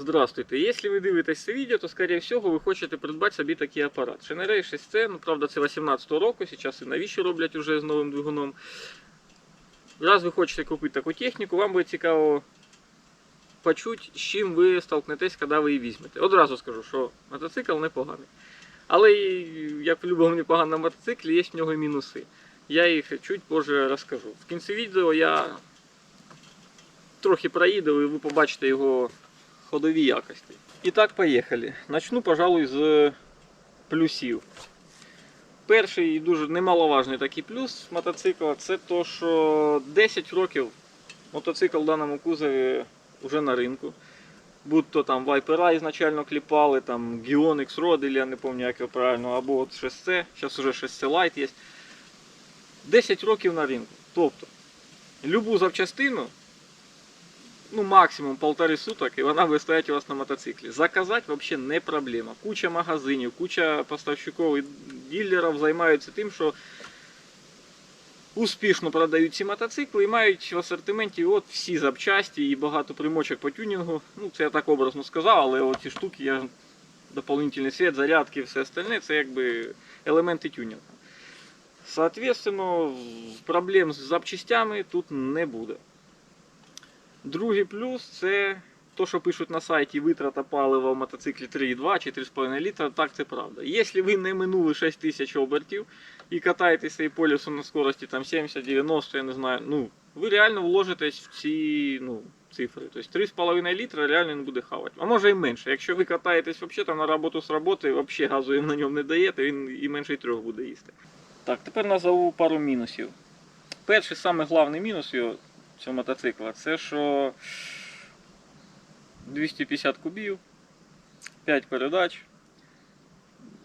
Здравствуйте. Якщо ви дивитесь це відео, то скоріше всього ви хочете придбати собі такий апарат. Шенерей 6C, ну правда це 18-го року, зараз і новіші роблять уже з новим двигуном. Раз ви хочете купити таку техніку, вам буде цікаво почути, з чим ви столкнетесь, коли ви її візьмете. Одразу скажу, що мотоцикл непоганий. Але як в будь-якому непоганому мотоциклі, є в нього і мінуси. Я їх чуть позже розкажу. В кінці відео я трохи проїду і ви побачите його ходові якості. І так, поїхали. Начну, пожалуй, з плюсів. Перший і дуже немаловажний такий плюс мотоцикла це то, що 10 років мотоцикл в даному кузові вже на ринку. Будь то там Viper ізначально кліпали, там Gion X-Rod, я не пам'ятаю, як його правильно, або от 6C, зараз уже 6C Lite є. 10 років на ринку. Тобто, любу запчастину ну, максимум полтори суток, і вона буде стояти у вас на мотоциклі. Заказати взагалі не проблема. Куча магазинів, куча поставщиків і дилерів займаються тим, що успішно продають ці мотоцикли і мають в асортименті от всі запчасті і багато примочок по тюнінгу. Ну, це я так образно сказав, але оці штуки, я дополнительний світ, зарядки, все остальне, це якби елементи тюнінгу. Соответственно, проблем з запчастями тут не буде. Другий плюс це то, що пишуть на сайті витрата палива в мотоциклі 3,2 чи 3,5 літра, так це правда. Якщо ви не минули 6 тисяч обертів і катаєтеся і по лісу на скорості там 70-90, я не знаю, ну, ви реально вложитесь в ці ну, цифри. Тобто 3,5 літра реально не буде хавати. А може і менше. Якщо ви катаєтесь взагалі там на роботу з роботи, взагалі газу їм на ньому не даєте, він і менше й трьох буде їсти. Так, тепер назову пару мінусів. Перший самий головний мінус його цього мотоцикла це що 250 кубів, 5 передач,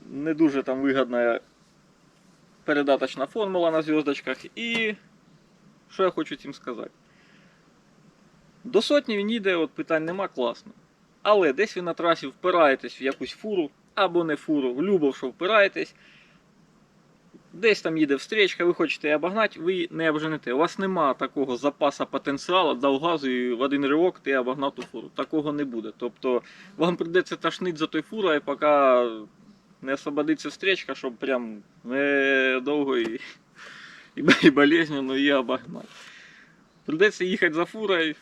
не дуже там вигідна передаточна формула на зв'язочках. І що я хочу цим сказати? До сотні він їде, от питань нема, класно. Але десь ви на трасі впираєтесь в якусь фуру або не фуру, в любов, що впираєтесь. Десь там їде встречка, ви хочете обогнати, ви не обженете. У вас нема такого запасу потенціалу, дав газу і в один ривок ти обогнав ту фуру. Такого не буде. Тобто вам прийдеться тошнити за той фурою, поки не освободиться встречка, щоб прям не довго і, і, і болезненно її обогнати. Прийдеться їхати за фурою.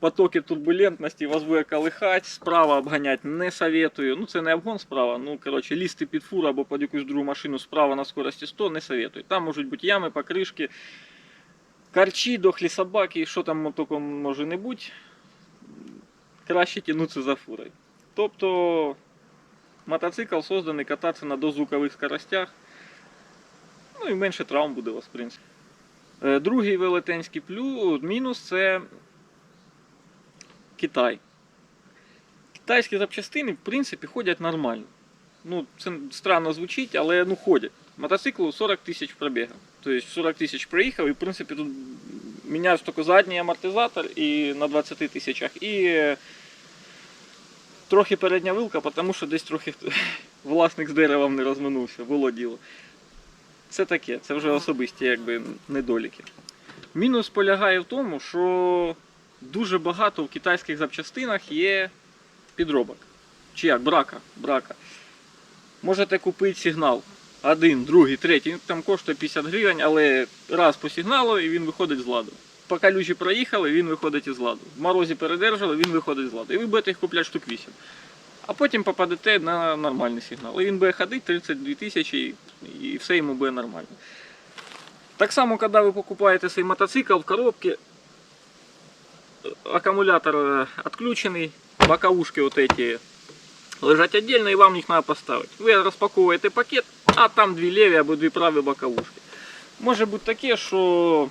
Потоки турбулентності вас буде колихати, справа обганяти не советую. Ну це не обгон справа, ну коротше, лізти під фуру або під якусь другу машину справа на скорості 100 не советую. Там можуть бути ями, покришки, карчі, дохлі собаки, що там мотоком може не бути. Краще тягнутися за фурою. Тобто мотоцикл созданий кататися на дозвукових скоростях. Ну і менше травм буде у вас, в принципі. Е, Другий велетенський плюс, мінус це Китай. Китайські запчастини, в принципі, ходять нормально. Ну, це странно звучить, але ну ходять. Мотоциклу 40 тисяч пробігів. Тобто 40 тисяч проїхав, і в принципі тут мінявся тільки задній амортизатор і на 20 тисячах. І е, трохи передня вилка, тому що десь трохи власник з деревом не розминувся, було діло. Це таке, це вже особисті якби, недоліки. Мінус полягає в тому, що дуже багато в китайських запчастинах є підробок. Чи як, брака. брака. Можете купити сигнал. Один, другий, третій. Там коштує 50 гривень, але раз по сигналу і він виходить з ладу. Поки лючі проїхали, він виходить із ладу. В морозі передержали, він виходить з ладу. І ви будете їх купляти штук 8. А потім попадете на нормальний сигнал. І він буде ходити 32 тисячі і все йому буде нормально. Так само, коли ви покупаєте свій мотоцикл в коробці, аккумулятор э, отключенный, боковушки вот эти лежать отдельно и вам их надо поставить. Ви розпаковуєте пакет, а там дві леві або дві праві боковушки. Може бути таке, що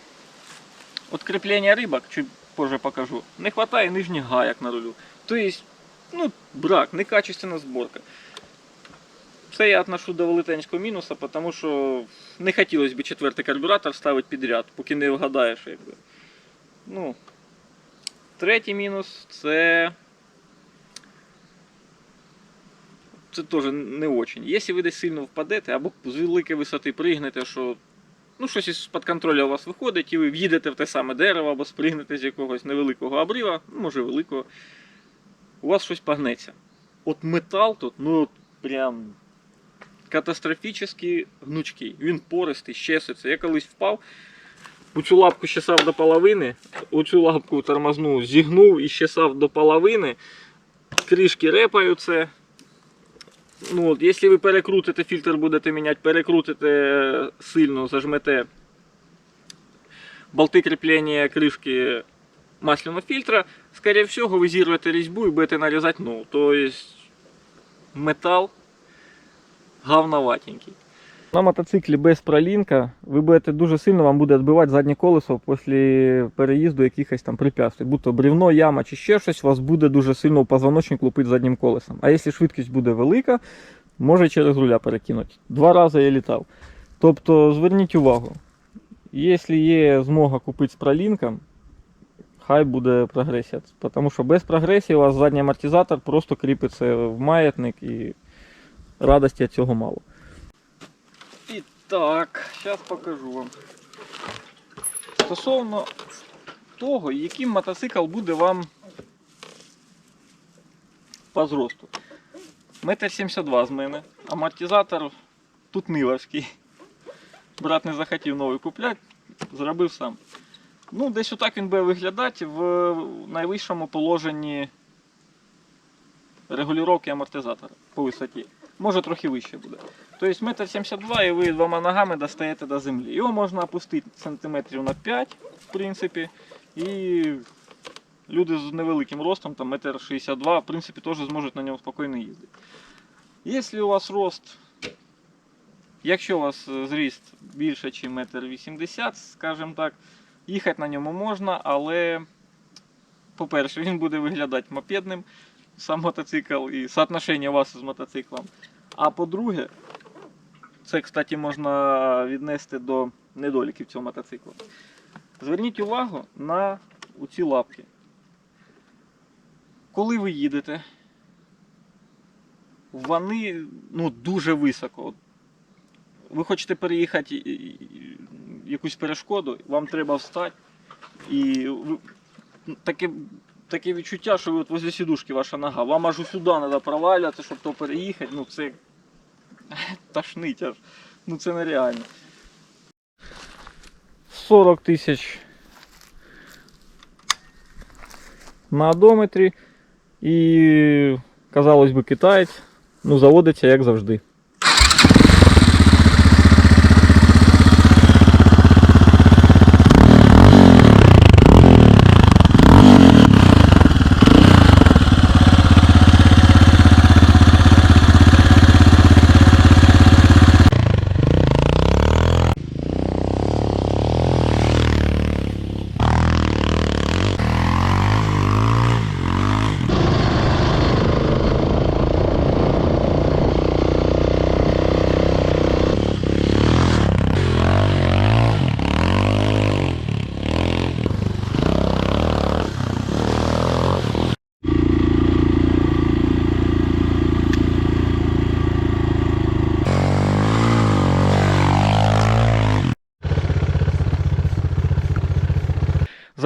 от кріплення рибок, чуть позже покажу, не вистачає нижніх гаяк на рулю. Тобто, ну, брак, некачественна зборка. Це я отношу до велетенського мінуса, тому що не хотілося б четвертий карбюратор ставити підряд, поки не вгадаєш. Якби. Ну, Третій мінус це. Це теж не очень. Якщо ви десь сильно впадете або з великої висоти пригнете, що ну, щось із-під контролю у вас виходить, і ви в'їдете в те саме дерево або спригнете з якогось невеликого обрива, ну, може великого, у вас щось погнеться. От метал тут, ну от прям катастрофічно гнучкий. Він пористий, щеситься. Я колись впав, цю лапку щесав до половини, у цю лапку тормознув, зігнув і щесав до половини. Кришки репаються. Ну, от, якщо ви перекрутите, фільтр будете міняти, перекрутите сильно, зажмете болти кріплення кришки масляного фільтра, скорее всего, ви зірвете різьбу і будете нарізати нову. Тобто метал говноватенький. На мотоциклі без пролінка ви будете дуже сильно вам буде відбивати заднє колесо після переїзду якихось там препятствий. Будь-то брівно, яма чи ще щось, вас буде дуже сильно позвоночник лупити заднім колесом. А якщо швидкість буде велика, може через руля перекинути. Два рази я літав. Тобто зверніть увагу, якщо є змога купити з пролінком, хай буде прогресія. Тому що без прогресії у вас задній амортизатор просто кріпиться в маятник і радості від цього мало. Так, зараз покажу вам. Стосовно того, яким мотоцикл буде вам по зросту. Метр 72 з мене. Амортизатор тут нивовський. Брат не захотів новий купляти, зробив сам. Ну, десь отак він буде виглядати в найвищому положенні регулювання амортизатора по висоті. Може трохи вище буде. Тобто метр 72 і ви двома ногами достаєте до землі. Його можна опустити сантиметрів на 5, в принципі. І люди з невеликим ростом, там метр 62, в принципі, теж зможуть на ньому спокійно їздити. Якщо у вас рост, якщо у вас е, зріст більше, ніж метр 80, скажімо так, їхати на ньому можна, але, по-перше, він буде виглядати мопедним, сам мотоцикл і соотношення вас з мотоциклом. А по-друге, це, кстати, можна віднести до недоліків цього мотоциклу. Зверніть увагу на ці лапки. Коли ви їдете, вони ну, дуже високо. Ви хочете переїхати якусь перешкоду, вам треба встати. І таке, таке відчуття, що ви от возле сідушки ваша нога. Вам аж сюди треба провалювати, щоб то переїхати. Ну це тошнить аж. Ну це нереально. 40 тисяч на одометрі. І, казалось би, китаєць. Ну, заводиться як завжди.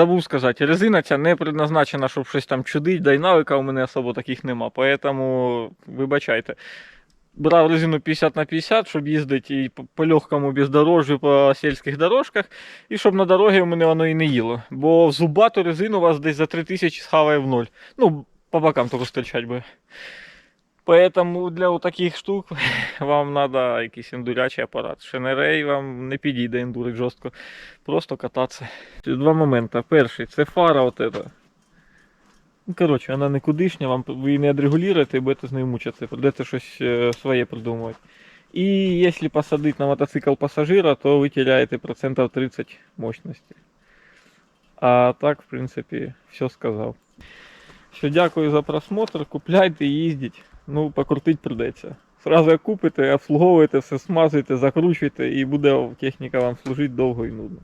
Забув сказати, резина ця не предназначена, щоб щось там чудить, да й навика у мене особо таких нема. Поэтому вибачайте. Брав резину 50 на 50, щоб їздити і по- легкому бездорожжю по сільських дорожках, і щоб на дорогі у мене воно і не їло. Бо зубату резину вас десь за 3000 схаває в ноль. Ну, по бокам тільки стрічать буде. Поэтому для таких штук вам треба якийсь ендурячий апарат. Шенерей вам не підійде ендурить жорстко. Просто кататися. Два моменти. Перший це фара от эта. Ну, коротше, вона никудишня, вам ви не відрегулюєте і будете з нею мучитися, придеться щось е, своє придумувати. І якщо посадити на мотоцикл пасажира, то ви теряєте процентів 30 мощності. А так, в принципі, все сказав. Що дякую за просмотр, купляйте, їздіть. Ну, покрутить придеться. Сразу як купите, обслуговуєте, все смазуєте, закручуєте і буде техніка вам служити довго і нудно.